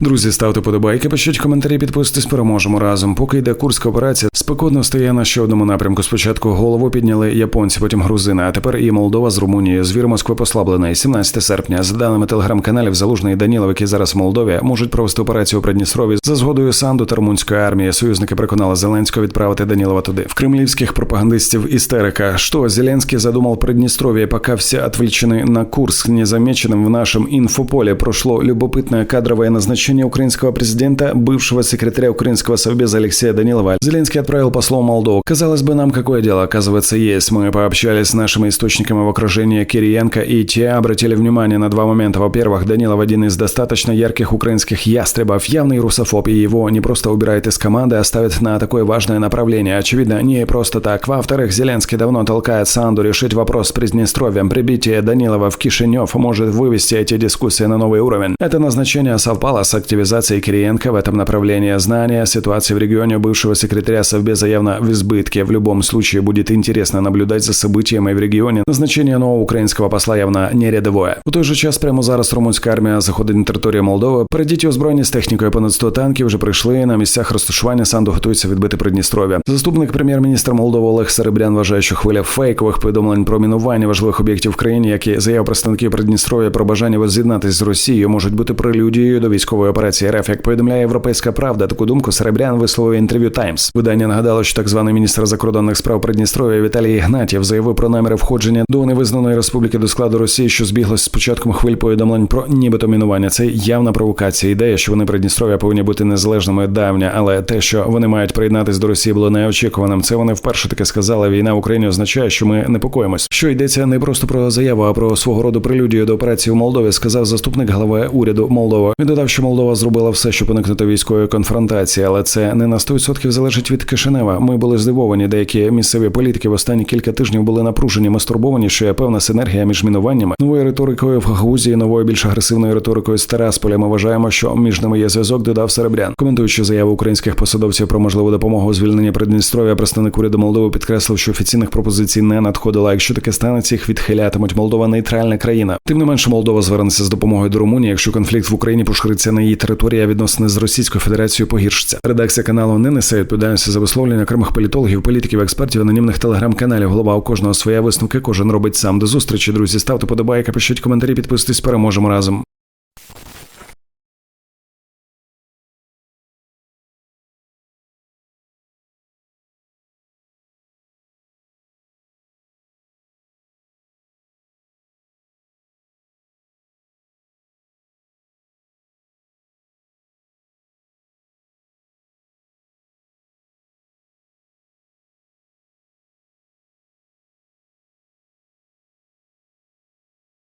Друзі, ставте подобайки, пишіть коментарі, підписуйтесь, переможемо разом. Поки йде курська операція, спекотно стає на ще одному напрямку. Спочатку голову підняли японці, потім грузини, а тепер і Молдова з Румунією. Звір Москви послаблений. 17 серпня. За даними телеграм-каналів, Залужний і Данілов, які зараз в Молдові, можуть провести операцію у Придністрові за згодою Санду та румунської армії. Союзники переконали Зеленського відправити Данілова туди. В кремлівських пропагандистів істерика. Что Зеленский задумал Приднестровье, пока все отвлечены на Курск, незамеченным в нашем инфополе прошло любопытное кадровое назначение украинского президента, бывшего секретаря украинского совбеза Алексея Данилова. Зеленский отправил послом в Молдову. Казалось бы, нам какое дело? Оказывается, есть. Мы пообщались с нашими источниками в окружении Кириенко, и те обратили внимание на два момента. Во-первых, Данилов один из достаточно ярких украинских ястребов, явный русофоб, и его не просто убирает из команды, а ставит на такое важное направление. Очевидно, не просто так. Во-вторых, Зеленский давно толкает Санду решить вопрос с Приднестровьем. Прибитие Данилова в Кишинев может вывести эти дискуссии на новый уровень. Это назначение совпало с активизацией Кириенко в этом направлении. Знание ситуации в регионе бывшего секретаря Совбеза явно в избытке. В любом случае будет интересно наблюдать за событиями в регионе. Назначение нового українського посла явно не рядовое. У той же час прямо зараз румунська армія заходить на територію Молдови. Передіті озброєні з технікою понад 100 танків вже прийшли на місцях розташування. Санду готується відбити Придністров'я. Заступник прем'єр-міністра Молдови Олег Серебрян вважає, що хвиля фейкових повідомлень про мінування важливих об'єктів в країні, які заяв представників Придністров'я про бажання возз'єднатись з Росією, можуть бути прелюдією до військової операції РФ. Як повідомляє Європейська Правда, таку думку Серебрян висловив інтерв'ю Таймс. Видання нагадало, що так званий міністр закордонних справ Придністров'я Віталій Ігнатів заявив про наміри входження до невизнаної республіки до складу Росії, що збіглось з початком хвиль повідомлень про нібито мінування. Це явна провокація. Ідея, що вони Придністров'я повинні бути незалежними давня, але те, що вони мають приєднатись до Росії, було неочікуваним. Це вони вперше таки сказали. Війна в Україні означає, що ми непокоїмось. Що йдеться не просто про заяву, а про свого роду прелюдію до операції в Молдові, сказав заступник глави уряду Молдови. Він додав, що Молдова зробила все, щоб уникнути військової конфронтації, але це не на 100% залежить від Кишинева. Ми були здивовані. Деякі місцеві політики в останні кілька тижнів були напружені. Ми стурбовані, що є певна синергія між мінуваннями, новою риторикою в Гагаузії, новою більш агресивною риторикою з Тарасполя. Ми вважаємо, що між ними є зв'язок. Додав Серебрян, коментуючи заяву українських посадовців про можливу допомогу у звільненні Придністров'я, представник уряду Молдови підкреслив, що офіційних пропозицій не надходило. Якщо таке станеться, їх відхилятимуть. Молдова нейтральна країна. Тим не менше, Молдова звернеться з допомогою до Румунії, якщо конфлікт в Україні пошириться на її території, а відносини з Російською Федерацією погіршаться. Редакція каналу не несе відповідальності за висловлення окремих політологів, політиків, експертів, анонімних телеграм-каналів. Голова у кожного своя висновки, кожен робить сам. До зустрічі, друзі. Ставте подобайки, пишіть коментарі, підписуйтесь, переможемо разом.